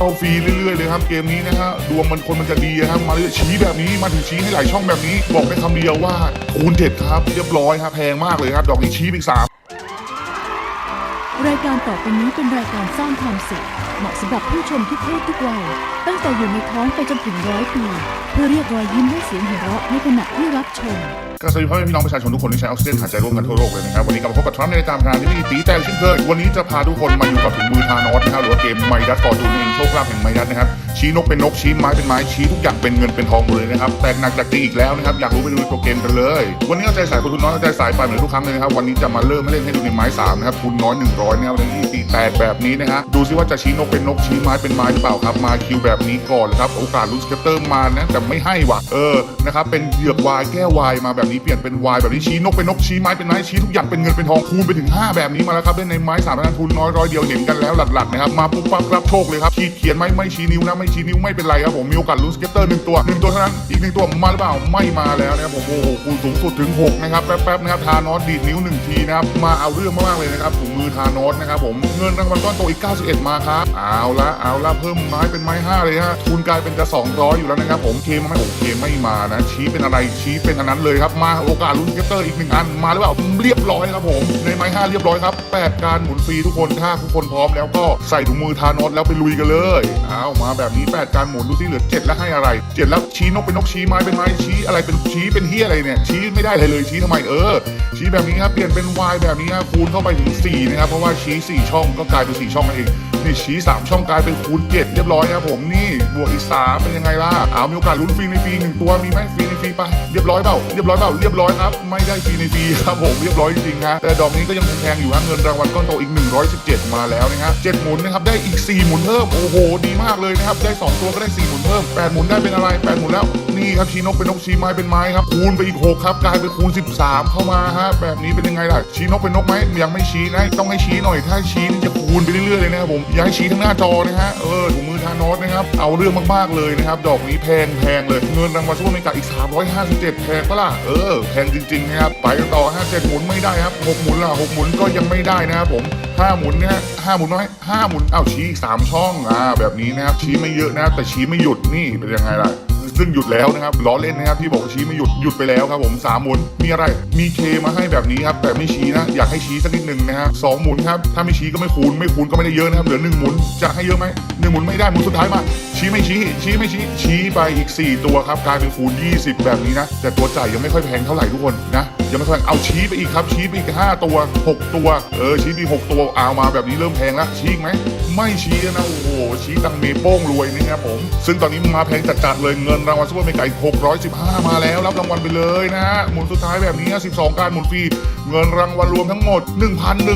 เข้าฟรีเรื่อยๆเลยครับเกมนี้นะฮะดวงมันคนมันจะดีครับมาเรื่อยชี้แบบนี้มาถึงชี้ให้หลายช่องแบบนี้ บอกได้คำเดียวว่าคูณเจ็ดครับเรียบร้อยครับแพงมากเลยครับ ดอกนี้ชี้ปอีกสามรายการต่อไปนี้เป็นรายการสร้างความสุข เหมาะสำหรับผู้ชมทุกเพศทุกวัยตั้งแต่อยู่ในท้องไปจนถึงร้อยปี เพื่อเรียกรอยยิ้มและเสียงหัวเราะในขณะที่รับชมก็สวัสดีพ่อแม่พี่น้องประชาชนทุกคนที่ใช้ออกซิเจนหายใจร่วมกันทั่วโลกเลยนะครับ วันนี้กลับมาพบกับทรัมป์ในรายการงานที่มีตีแต่เช่นเคยวันนี้จะพาทุกคนมาอยู่กับถุงมือทานอสนะครับหรือว่าเกมไมดัสฟอร์จูนเองโชคลาภแห่งไมดัสนะครับชี้นกเป็นนกชี้ไม้เป็นไม้ชี้ทุกอย่างเป็นเงินเป็นทองหมดเลยนะครับแตกหนักจากจริงอีกแล้วนะครับอยากรู้ไปดูในตัวเกมกันเลย วันนี้เอาใจใส่คนทุนน้อยเอาใจใส่ไปเหมือนทุกครั้งเลยนะครับวันนี้จะมาเริ่มเล่นให้ดูในไม้สามนะครับคุณน้อย100นะครับในที่ตีแตกแบบนี้นะฮะดูซิว่าจะชี้นกเป็นนกชี้ไม้เป็นไม้หรือเปล่าครับ มาคิวแบบนี้ก่อนเลยครับ โอกาสลุ้นสเก็ตเตอร์มานะแต่ไม่ให้ว่ะ เออ นะครับ เป็นเหยือกวายแก้ววายมาแบบนี้เปลี่ยนเป็นวายแบบนี้ชี้นกเป็นนกชี้ไม้เป็นไม้ชี้ทุกอย่างเป็นเงินเป็นทองคูณไปถึง 5 แบบนี้มาแล้วครับเล่นในไม้สามพันทุนน้อยร้อยเดียวเห็นกันแล้วหลัดๆนะครับ มาปุ๊บปั๊บรับโชคเลยครับขีดเขียนไม่ไม่ชี้นิ้วนะไม่ชี้นิ้วไม่เป็นไรครับผมมีโอกาสลุ้นสเก็ตเตอร์หนึ่งตัวหนึ่งตัวเท่านั้นอีกหนึ่งตัวมาหรือเปล่าไม่มาแล้วนะครับผมโอ้โหคูณสูงสุดถึงหกนะครับแป๊บๆนะครับทานอสดีดนิ้วหนึ่งทีนะครับมาเอาเรื่องมากๆเลยนะครับถุงมือทานอสนะครับผมเงินรางวัลก้อนโตอีก 91 มาครับเอาละเอาละเพิ่มไม้เป็นไม้5เลยฮะทุนกลายเป็นจะ200 อยู่แล้วนะครับผมเคมาไหม่โอเคไม่มานะชี้เป็นอะไรชี้เป็นอันนั้นเลยครับมาโอกาสลุ้นเกตเตอร์อีกหนึ่งอันมาหรือเปล่าเรียบ ร้อยครับผมในไม้5เรียบร้อยครับ8การหมุนฟรีทุกคนถ้าทุกคนพร้อมแล้วก็ใส่ถุงมือทานอสแล้วไปลุยกันเลยเอามาแบบนี้ 8 การหมุนดูซิเหลือ 7 แล้วให้อะไร 7 แล้วชี้นกเป็นนกชี้ไม้เป็นไม้ชี้อะไรเป็นชี้เป็นเฮียอะไรเนี่ยชี้ไม่ได้เลยเลยชี้ทำไมเออ ชี้แบบนี้ครับเปลี่ยนเป็น Y แบบนี้ครับคูณเข้าไปถึง4นะครับเพราะว่าชี้ 4 ช่องก็กลายเป็น 4 ช่องนั่นเองนี่ชี้ 3 ช่องกลายเป็นคูณ 7 เรียบร้อยครับผมนี่บวกอีก3เป็นยังไงล่ะเอามีโอกาสลุ้นฟรีในฟรีหนึ่งตัวมีไหมฟรีในฟรีไปเรียบร้อยเปล่าเรียบร้อยเปล่าเรียบร้อยครับไม่ได้ฟรีในฟรีครับผมเรียบร้อยจริงฮะแต่ดอกนี้ก็ยังคงแพงอยู่ฮะเงินรางวัลก้อนโตอีก 117 มาแล้วนะฮะ7หมุนนะครับได้อีก 4 หมุนเพิ่มโอ้โห ดีมากเลยนะครับได้ 2 ตัวก็ได้ 4 หมุนเพิ่ม 8 หมุนได้เป็นอะไร 8 หมุนแล้วนี่ครับชี้นกเป็นนกชี้ไม้เป็นไม้ครับคูณไปอีก 6 ครับกลายเป็นคูณ 13 เข้ามาฮะแบบนี้เป็นยังไงล่ะชี้นกเป็นนกไหมยังไม่ชี้นะต้องให้ชี้หน่อยถ้าชี้นี่จะคูณไปเรื่อยๆเลยนะครับผมย่าให้ชี้ทั้งหน้าจอนะฮะเออถุงมือทานอสนะครับเอาเรื่องมากๆเลยนะครับดอกนี้แพงแพงเลยเงินรางวัลซูเปอร์เมกาอีก 357แพงปะล่ะเออแพงจริงๆนะครับไปต่อฮะ7หมุนไม่ได้ครับ6หมุนล่ะ6หมุนก็ยังไม่ได้นะครับผมห้าหมุนเนี่ยห้าหมุนน้อยห้าหมุนเอ้าชี้อีกสามช่องอ่าแบบนี้นะครับชี้ไม่เยอะนะครับแต่ชี้ไม่หยุดนี่เป็นยังไงล่ะซึ่งหยุดแล้วนะครับล้อเล่นนะครับที่บอกว่าชี้ไม่หยุดหยุดไปแล้วครับผมสามหมุนมีอะไรมีเคมาให้แบบนี้ครับแต่ไม่ชี้นะ อยากให้ชี้สักนิดหนึ่งนะฮะสองหมุนครับถ้าไม่ชี้ก็ไม่คูณไม่คูณก็ไม่ได้เยอะนะครับเหลือหนึ่งหมุนจะให้เยอะไหมหนึ่งหมุนไม่ได้หมุนสุดท้ายมาชี้ไม่ชี้ชี้ไม่ชี้ชี้ไปอีก 4 ตัวครับกลายเป็นคูณ 20 แบบนี้นะ แต่ตัวจ่ายยังไม่ค่อยแพงเท่าไหร่ทุกคนนะยังไม่ค่อยแพงเอาชี้ไปอีกครับ ชี้ไปอีก 5 ตัว 6 ตัว เออชี้ไปอีก6ตัวเอามาแบบนี้เริ่มแพงแล้วชี้อีกไหมไม่ชี้นะโอ้โหชี้ตังเมโป้งรวยนะครับผม ซึ่งตอนนี้มาแพงจัดๆเลยเงินรางวัลซูเปอร์เมกาอีก615 มาแล้วรับรางวัลไปเลยนะฮะหมุนสุดท้ายแบบนี้ 12 การหมุนฟรีเงินรางวัลรวมทั้งหมด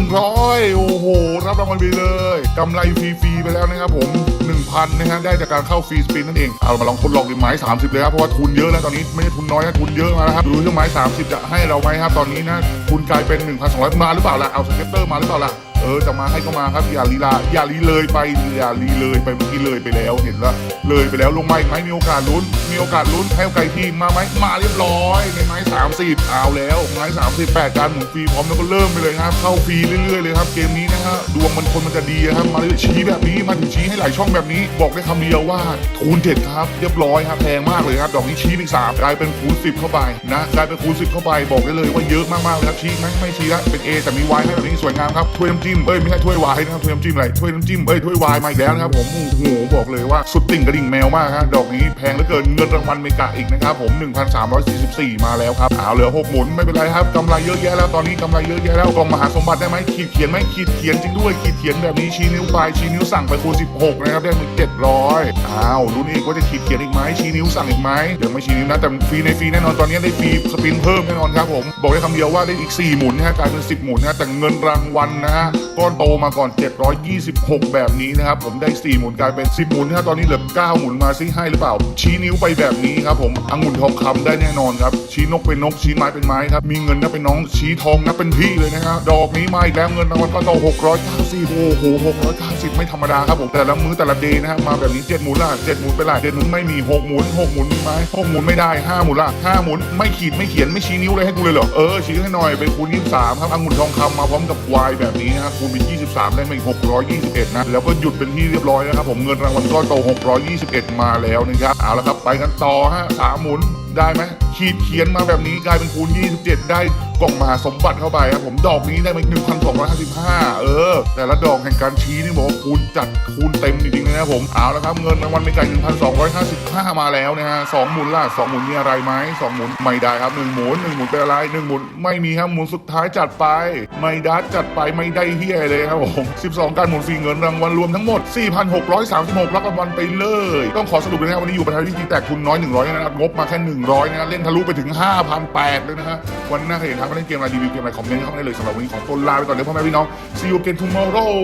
1,100 โอ้โหรับรางวัลไปเลยกำไรฟรีๆไปแล้วนะครับผม 1,000นะฮะได้จากการเข้าฟรีสปินนั่นเองเอามาลองทดลองดิไม้30 เลยครับเพราะว่าทุนเยอะแล้วตอนนี้ไม่ใช่ทุนน้อยนะทุนเยอะมาแล้วครับดูที่ไม้ 30 จะให้เราไหมครับตอนนี้นะทุนกลายเป็น 1,200 มาหรือเปล่าล่ะเอาสเก็ตเตอร์มาหรือเปล่าล่ะ ออจะมาให้ก็มาครับอย่าลีลาอย่าลีเลยไปอย่าลีเลยไปเมื่อกี้เลยไปแล้วเห็นแล้วเลยไปแล้วลงมาอีกไหมมีโอกาสลุ้น มีโอกาสลุ้นให้โอกาสทีมาไหมมาเรียบร้อยในไม้30เอาแล้วไม้38การหมุนฟรีพร้อมแล้วก็เริ่มไปเลยครับเข้าฟรีเรื่อยๆเลยครับเกมนี้นะฮะดวงมันคนมันจะดีครับมาเรื่อยชี้แบบนี้มาถึงชี้ให้หลายช่องแบบนี้ บอกได้คำเดียวว่าคูณเจ็ดครับเรียบร้อยครับแพงมากเลยครับดอกนี้ชี้อีกสามกลายเป็นคูณ10เข้าไปนะกลายเป็นคูณ10เข้าไปบอกได้เลยว่าเยอะมากๆเลยครับชี้ไหมไม่ชี้ละเป็น A แต่มี Y ให้แบบนี้สวยงามครับถ้วยน้ำจิ้มเอ้ยไม่ใช่ถ้วยวายนะครับถ้วยน้ำจิ้มอะไรถ้วยน้ำจิ้มเอ้ยถ้วยวายมาอีกแล้วนะครับผมโอ้โหบอกเลยว่าสุดติ่งกระดิ่งแมวมากครับดอกนี้แพงเหลือเกินเงินรางวัลเมกาอีกนะครับผม 1,344 มาแล้วครับเอาเหลือหกหมุนไม่เป็นไรครับกำไรเยอะแยะแล้วตอนนี้กำไรเยอะแยะแล้วกองมหาสมบัติได้ไหมขีดเขียนไหมขีดเขียนจริงด้วยขีดเขียนแบบนี้ชี้นิ้วไปชี้นิ้วสั่งไปคูณ16นะครับได้มา700อ้าวลุ้นอีกว่าจะขีดเขียนอีกไหมชี้นิ้วสั่งอีกไหมเดี๋ยังไม่ชี้นิ้วนะแต่ฟรีในฟรีแน่นอนตอนนี้ได้ฟรีสปินเพิ่มแน่นอนครับผมบอกได้คำเดียวว่าได้อีก 4 หมุนนะฮะกลายเป็น 10 หมุนนะฮะแต่เงินรางวัลนะฮะ ก้อนโตมาก่อน 726 แบบนี้นะครับ ผมได้ 4 หมุนกลายเป็น 10 หมุนนะฮะตอนนี้เหลือ 9 หมุนมาซิให้หรือเปล่า ชี้นิ้วไปแบบนี้ครับผมองุ่นทองคำได้แน่นอนครับ ชี้นกเป็นนก ชี้ไม้เป็นไม้ครับ มีเงินนับเป็นน้อง ชี้ทองนับเป็นพี่เลยนะครับ ดอกนี้มาอีกแล้วเงินรางวัลก้อนโต690โอ้โห690 ไม่ธรรมดาครับผม แต่ละมื้อแต่ละเดย์นะฮะมาแบบนี้ 7 หมุนละ7หมุนไปละ7หมุนไม่มี 6 หมุน 6 หมุนมีไหม6หมุนไม่ได้ 5 หมุนละ5หมุนไม่ขีดไม่เขียนไม่ชี้นิ้วเลยให้กูเลยเหรอ เออชี้ให้หน่อยเป็นคูณ23ครับองุ่นทองคำมาพร้อมกับวายแบบนี้นะครับคูณณเป็น23 ได้มาอีก 621 นะ แล้วก็หยุดเป็นที่เรียบร้อยนะครับผมเงินรางวัลก้อนโต 621 มาแล้วนะครับ เอาละครับ ไปกันต่อฮะสามหมุนได้ไหมขีดเขียนมาแบบนี้กลายเป็นคูณ 27 ได้กล่องมหาสมบัติเข้าไปครับผมดอกนี้ได้มาอีก1,255 เออ แต่ละดอกแห่งการชี้นี่บอกว่าคูณจัดคูณเต็มจริงๆเลยนะผมเอาละครับเงินรางวัลไม่ไกล1,255 มาแล้วนะฮะสองหมุนล่ะสองหมุนมีอะไรไหมสองหมุนไม่ได้ครับหนึ่งหมุนหนึ่งหมุนเป็นอะไรหนึ่งหมุนไม่มีครับหมุนสุดท้ายจัดไป ไม่ดัดจัดไปไม่ได้เฮียเลยครับผม12 การหมุนฟรีเงินรางวัลรวมทั้งหมด 4,636รับรางวัลไปเลย ต้องขอสรุปเลยนะครับวันนี้อยู่ประธานวิธีแตกทุนน้อย100นะครับงบมาแค่100นะเล่นทะลุไปถึง 5,800เลยนะฮะวันหน้าใครเห็นทางมาเล่นเกมอะไรรีวิวเกมอะไรคอมเมนต์เข้ามาได้เลยสำหรับวันนี้ขอตัวลาไปก่อนเดี๋ยวพ่อแม่พี่น้อง see you again tomorrow